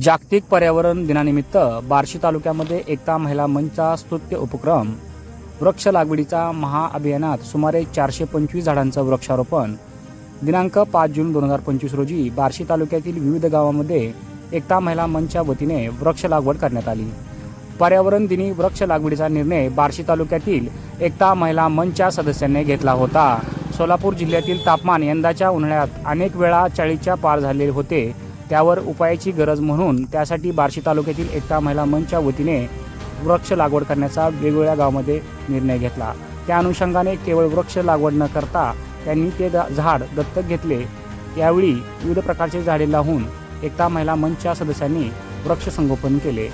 जागतिक पर्यावरण दिनानिमित्त बार्शी तालुक्यामध्ये एकता महिला मंचचा स्तुत्य उपक्रम वृक्ष लागवडीचा महाअभियानात सुमारे चारशे पंचवीस झाडांचं वृक्षारोपण. दिनांक पाच जून दोन हजार पंचवीस रोजी बार्शी तालुक्यातील विविध गावांमध्ये एकता महिला मंचच्या वतीने वृक्ष लागवड करण्यात आली. पर्यावरण दिनी वृक्ष लागवडीचा निर्णय बार्शी तालुक्यातील एकता महिला मंचच्या सदस्यांनी घेतला होता. सोलापूर जिल्ह्यातील तापमान यंदाच्या उन्हाळ्यात अनेक वेळा चाळीसच्या पार झालेले होते. त्यावर उपायाची गरज म्हणून त्यासाठी बार्शी तालुक्यातील एकता महिला मंचच्या वतीने वृक्ष लागवड करण्याचा वेगवेगळ्या गावामध्ये निर्णय घेतला. त्या अनुषंगाने केवळ वृक्ष लागवड न करता त्यांनी ते झाड दत्तक घेतले. यावेळी विविध प्रकारचे झाडे लावून एकता महिला मंचच्या सदस्यांनी वृक्ष संगोपन केले.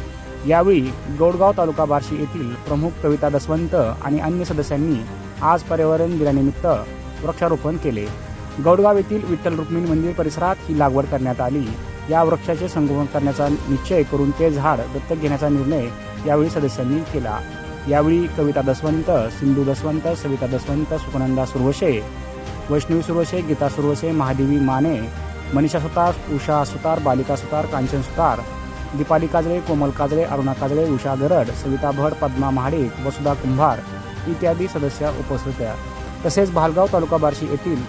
यावेळी गौडगाव तालुका बार्शी येथील प्रमुख कविता दसवंत आणि अन्य सदस्यांनी आज पर्यावरण दिनानिमित्त वृक्षारोपण केले. गौडगाव येथील विठ्ठल रुक्मिणी मंदिर परिसरात ही लागवड करण्यात आली. या वृक्षाचे संगोपन करण्याचा निश्चय करून ते झाड दत्तक घेण्याचा निर्णय यावेळी सदस्यांनी केला. यावेळी कविता दसवंत सिंधू दसवंत सविता दसवंत सुकनंदा सुरवशे वैष्णवी सुरवशे गीता सुरवशे महादेवी माने मनीषा सुतार उषा सुतार बालिका सुतार कांचन सुतार दीपाली काजळे कोमल काजळे अरुणा काजळे उषा गरड सविता भट पद्मा महाडिक वसुधा कुंभार इत्यादी सदस्य उपस्थित होत्या. तसेच भालगाव तालुका बार्शी येथील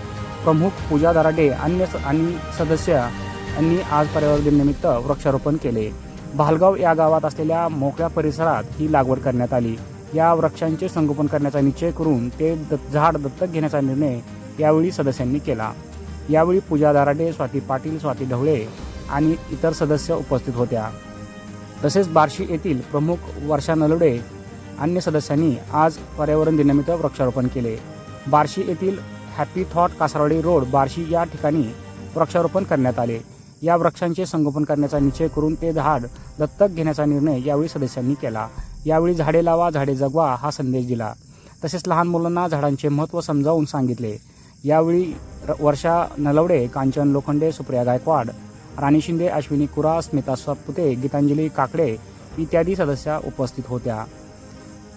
प्रमुख पूजा दराडे अन्य स- आणि सदस्य यांनी आज पर्यावरण दिनानिमित्त वृक्षारोपण केले. भालगाव या गावात असलेल्या मोकळ्या परिसरात ही लागवड करण्यात आली. या वृक्षांचे संगोपन करण्याचा निश्चय करून ते झाड दत्तक घेण्याचा निर्णय यावेळी सदस्यांनी केला. यावेळी पूजा दाराडे स्वाती पाटील स्वाती ढवळे आणि इतर सदस्य उपस्थित होत्या. तसेच बार्शी येथील प्रमुख वर्षा नलुडे अन्य सदस्यांनी आज पर्यावरण दिनानिमित्त वृक्षारोपण केले. बार्शी येथील happy thought Kasarwadi road Barshi या ठिकाणी वृक्षारोपण करण्यात आले. या वृक्षांचे संगोपन करण्याचा निश्चय करून ते झाड दत्तक घेण्याचा निर्णय यावेळी सदस्यांनी केला. यावेळी झाडे लावा झाडे जगवा हा संदेश दिला. तसेच लहान मुलांना झाडांचे महत्त्व समजावून सांगितले. यावेळी र- वर्षा नलवडे कांचन लोखंडे सुप्रिया गायकवाड राणी शिंदे अश्विनी कुरा स्मिता सातपुते गीतांजली काकडे इत्यादी सदस्या उपस्थित होत्या.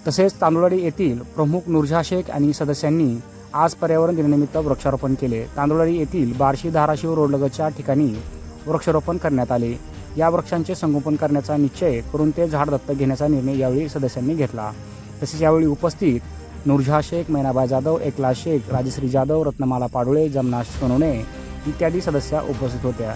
तसेच तांदुळवाडी येथील प्रमुख नुरझा शेख आणि सदस्यांनी आज पर्यावरण दिनानिमित्त वृक्षारोपण केले. तांदुळवाडी येथील बार्शी धाराशिव रोडलगतच्या ठिकाणी वृक्षारोपण करण्यात आले. या वृक्षांचे संगोपन करण्याचा निश्चय करून ते झाड दत्तक घेण्याचा निर्णय यावेळी सदस्यांनी घेतला. तसेच यावेळी उपस्थित नुरझा शेख मैनाबाई जाधव एकला शेख राजश्री जाधव रत्नमाला पाडुळे जमना सोनवणे इत्यादी सदस्या उपस्थित होत्या.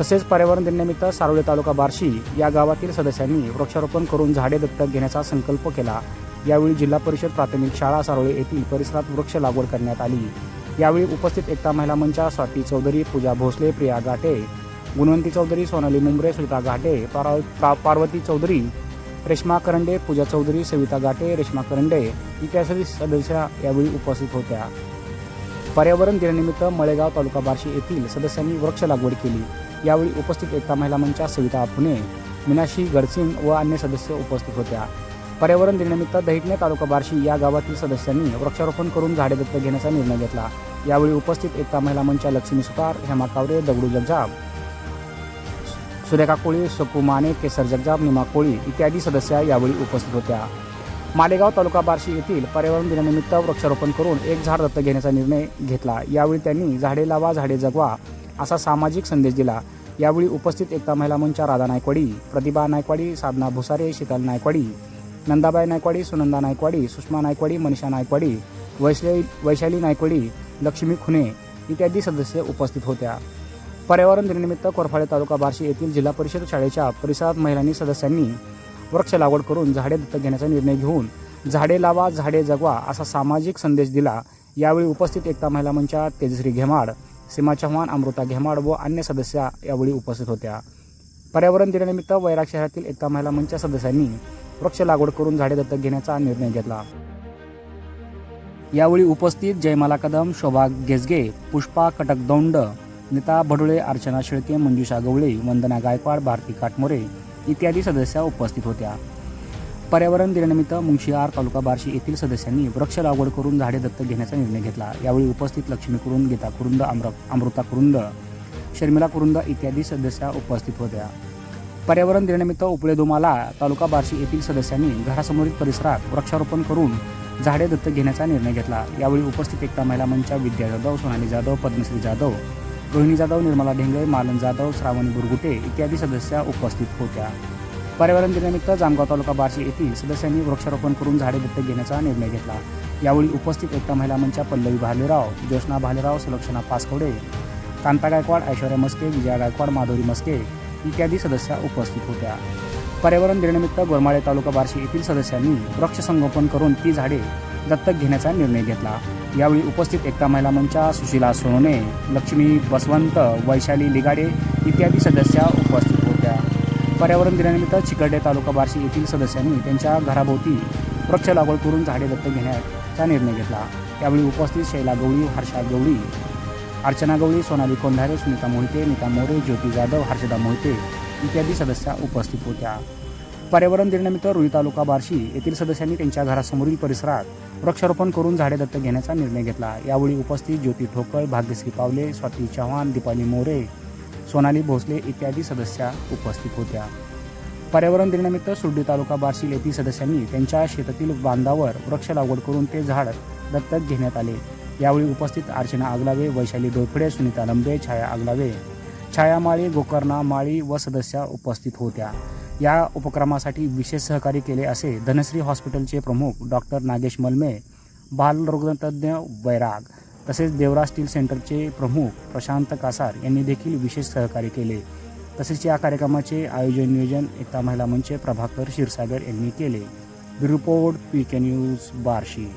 तसेच पर्यावरण दिनानिमित्त सारोळे तालुका बार्शी या गावातील सदस्यांनी वृक्षारोपण करून झाडे दत्तक घेण्याचा संकल्प केला. यावेळी जिल्हा परिषद प्राथमिक शाळा सारोळे येथील परिसरात वृक्ष लागवड करण्यात आली. यावेळी उपस्थित एकता महिला मंचा स्वाती चौधरी पूजा भोसले प्रिया गाटे गुणवंती चौधरी सोनाली मुंबरे सुनीता घाटे पारा- पार्वती चौधरी रेश्मा करंडे पूजा चौधरी सविता गाटे रेश्मा करंडे इत्यादी सदस्या यावेळी उपस्थित होत्या. पर्यावरण दिनानिमित्त मळेगाव तालुका बार्शी येथील सदस्यांनी वृक्ष लागवड केली. यावेळी उपस्थित एकता महिला मंचा सविता आपुणे मीनाशी गडसिंग व अन्य सदस्य उपस्थित होत्या. पर्यावरण दिनानिमित्त दहिटणे तालुका बार्शी या गावातील सदस्यांनी वृक्षारोपण करून झाडे दत्त घेण्याचा निर्णय घेतला. यावेळी उपस्थित एकता महिला मंचा लक्ष्मी सुतार हेमा कावरे दगडू जगजाब सुरेखा कोळी सकू माने केसर जगजाप निमा कोळी इत्यादी सदस्या यावेळी उपस्थित होत्या. मालेगाव तालुका बार्शी येथील पर्यावरण दिनानिमित्त वृक्षारोपण करून एक झाड दत्त घेण्याचा निर्णय घेतला. यावेळी त्यांनी झाडे लावा झाडे जगवा असा सामाजिक संदेश दिला. यावेळी उपस्थित एकता महिला मंचा राधा नायकवाडी प्रतिभा नायकवाडी साधना भुसारे शीतल नायकवाडी नंदाबाई नायकवाडी सुनंदा नायकवाडी सुषमा नायकवाडी मनीषा नायकवाडी वैशाली वैशाली नायकवाडी लक्ष्मी खुने इत्यादी सदस्य उपस्थित होत्या. पर्यावरण दिनानिमित्त कोरफाळे तालुका बार्शी येथील जिल्हा परिषद शाळेच्या परिसरात महिलांनी सदस्यांनी वृक्ष लागवड करून झाडे दत्तक घेण्याचा निर्णय घेऊन झाडे लावा झाडे जगवा असा सामाजिक संदेश दिला. यावेळी उपस्थित एकता महिला मंचा तेजश्री घेमाड सीमा चव्हाण अमृता घेमाड व अन्य सदस्या यावेळी उपस्थित होत्या. पर्यावरण दिनानिमित्त वैराग शहरातील एकता महिला मंच सदस्यांनी वृक्ष लागवड करून झाडे दत्तक घेण्याचा निर्णय घेतला. यावेळी उपस्थित जयमाला कदम शोभा गेजगे पुष्पा कटक दौंड नीता भडोळे अर्चना शेळके मंजुषा गवळे वंदना गायकवाड भारती काटमोरे इत्यादी सदस्या उपस्थित होत्या. पर्यावरण दिनानिमित्त मुंशियार तालुका बार्शी येथील सदस्यांनी वृक्ष लागवड करून झाडे दत्तक घेण्याचा निर्णय घेतला. यावेळी उपस्थित लक्ष्मी कुरुंद गीता कुरुंद अमर अमृता कुरुंद शर्मिला कुरुंद इत्यादी सदस्या उपस्थित होत्या. पर्यावरण दिनानिमित्त उपळे दुमाला तालुका बार्शी येथील सदस्यांनी घरासमोरील परिसरात वृक्षारोपण करून झाडे दत्तक घेण्याचा निर्णय घेतला. यावेळी उपस्थित एकता महिला मंचा विद्या जाधव सोनाली जाधव पद्मश्री जाधव रोहिणी जाधव निर्मला ढेंगळे मालन जाधव श्रावणी बुरगुटे इत्यादी सदस्या उपस्थित होत्या. पर्यावरण दिनानिमित्त जामगाव तालुका बार्शी येथील सदस्यांनी वृक्षारोपण करून झाडे दत्तक घेण्याचा निर्णय घेतला. यावेळी उपस्थित एकता महिला मंचच्या पल्लवी भालेराव ज्योत्ना भालेराव सुलक्षणा पासकवडे कांता गायकवाड ऐश्वर्या मस्के विजया गायकवाड माधुरी मस्के इत्यादी सदस्या उपस्थित होत्या. पर्यावरण दिनानिमित्त गोरमाळे तालुका बार्शी येथील सदस्यांनी वृक्ष संगोपन करून ती झाडे दत्तक घेण्याचा निर्णय घेतला. यावेळी उपस्थित एकता महिला मंचा सुशीला सोनोने लक्ष्मी बसवंत वैशाली लिगाडे इत्यादी सदस्या उपस्थित होत्या. पर्यावरण दिनानिमित्त चिकरडे तालुका बार्शी येथील सदस्यांनी त्यांच्या घराभोवती वृक्ष लागवड करून झाडे दत्तक घेण्याचा निर्णय घेतला. त्यावेळी उपस्थित शैला गवळी हर्षा गवळी अर्चना गवळी सोनाली कोंढारे सुनीता मोहिते नीता मोरे ज्योती जाधव हर्षदा मोहिते इत्यादी सदस्या उपस्थित होत्या. पर्यावरण दिनानिमित्त रुई तालुका बार्शी येथील सदस्यांनी त्यांच्या घरासमोरील परिसरात वृक्षारोपण करून झाडे दत्तक घेण्याचा निर्णय घेतला. यावेळी उपस्थित ज्योती ठोकळ भाग्यश्री पावले स्वाती चव्हाण दीपाली मोरे सोनाली भोसले इत्यादी सदस्या उपस्थित होत्या. पर्यावरण दिनानिमित्त सुर्डी तालुका बार्शी येथील सदस्यांनी त्यांच्या शेतातील बांधावर वृक्ष लागवड करून ते झाड दत्तक घेण्यात आले. यावेळी उपस्थित अर्चना आगलावे वैशाली डोफडे सुनीता लंबे छाया आगलावे छायामाळी गोकर्णा माळी व सदस्या उपस्थित होत्या. या उपक्रमासाठी विशेष सहकार्य केले असे धनश्री हॉस्पिटलचे प्रमुख डॉक्टर नागेश मलमे बालरोगतज्ञ वैराग तसेच देवरा स्टील सेंटरचे प्रमुख प्रशांत कासार यांनी देखील विशेष सहकार्य केले. तसेच या कार्यक्रमाचे आयोजन नियोजन एकता महिला मंच प्रभाकर क्षीरसागर यांनी केले. Report P K news Barshi.